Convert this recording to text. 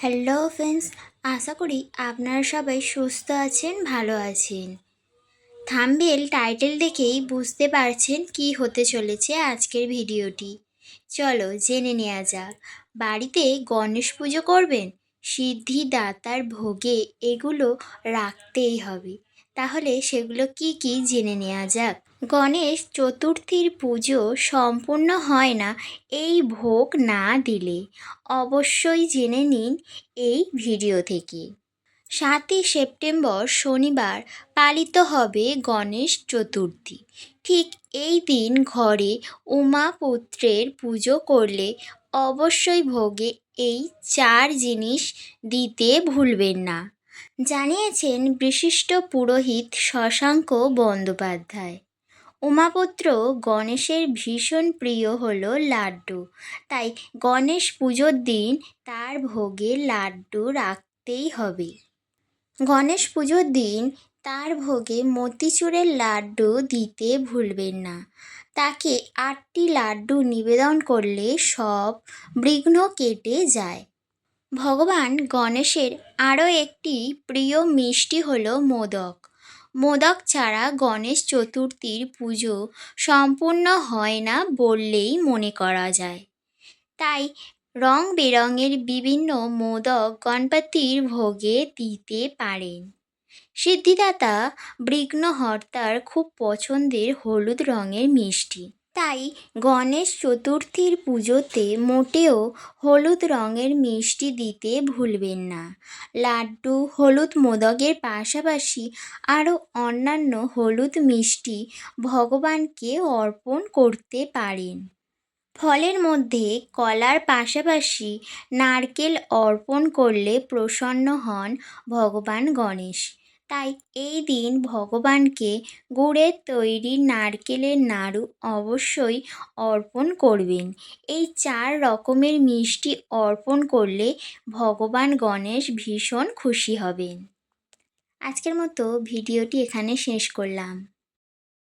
Hello friends আশা করি আপনারা সবাই সুস্থ আছেন, ভালো আছেন। থাম্বেল টাইটেল দেখেই বুঝতে পারছেন কি হতে চলেছে আজকের ভিডিওটি। চলো জেনে নেওয়া যাক। বাড়িতে গণেশ পুজো করবেন? সিদ্ধিদাতার ভোগে এগুলো রাখতেই হবে। তাহলে সেগুলো কি কি জেনে নেওয়া যাক? গণেশ চতুর্থীর পুজো সম্পূর্ণ হয় না, এই ভোগ না দিলে। অবশ্যই জেনে নিন এই ভিডিও থেকে। সাতই সেপ্টেম্বর শনিবার পালিত হবে গণেশ চতুর্থী। ঠিক এই দিন ঘরে উমাপুত্রের পুজো করলে অবশ্যই ভোগে এই চার জিনিস দিতে ভুলবেন না। জানিয়েছেন বিশিষ্ট পুরোহিত শশাঙ্ক বন্দ্যোপাধ্যায়। উমাপুত্র গণেশের ভীষণ প্রিয় হলো লাড্ডু। তাই গণেশ পুজোর দিন তার ভোগে লাড্ডু রাখতেই হবে। গণেশ পুজোর দিন তার ভোগে মতিচুরের লাড্ডু দিতে ভুলবেন না। তাকে আটটি লাড্ডু নিবেদন করলে সব বিঘ্ন কেটে যায়। ভগবান গণেশের আরও একটি প্রিয় মিষ্টি হলো মোদক। মোদক ছাড়া গণেশ চতুর্থীর পুজো সম্পূর্ণ হয় না বললেই মনে করা যায়। তাই রং বেরঙের বিভিন্ন মোদক গণপতির ভোগে দিতে পারেন। সিদ্ধিদাতা বিঘ্নহর্তার খুব পছন্দের হলুদ রঙের মিষ্টি। তাই গণেশ চতুর্থীর পুজোতে মোটেও হলুদ রঙের মিষ্টি দিতে ভুলবেন না। লাড্ডু, হলুদ মোদকের পাশাপাশি আরও অন্যান্য হলুদ মিষ্টি ভগবানকে অর্পণ করতে পারেন। ফলের মধ্যে কলার পাশাপাশি নারকেল অর্পণ করলে প্রসন্ন হন ভগবান গণেশ। তাই এই দিন ভগবানকে গুড়ের তৈরি নারকেলের নাড়ু অবশ্যই অর্পণ করবেন। এই চার রকমের মিষ্টি অর্পণ করলে ভগবান গণেশ ভীষণ খুশি হবেন। আজকের মতো ভিডিওটি এখানে শেষ করলাম।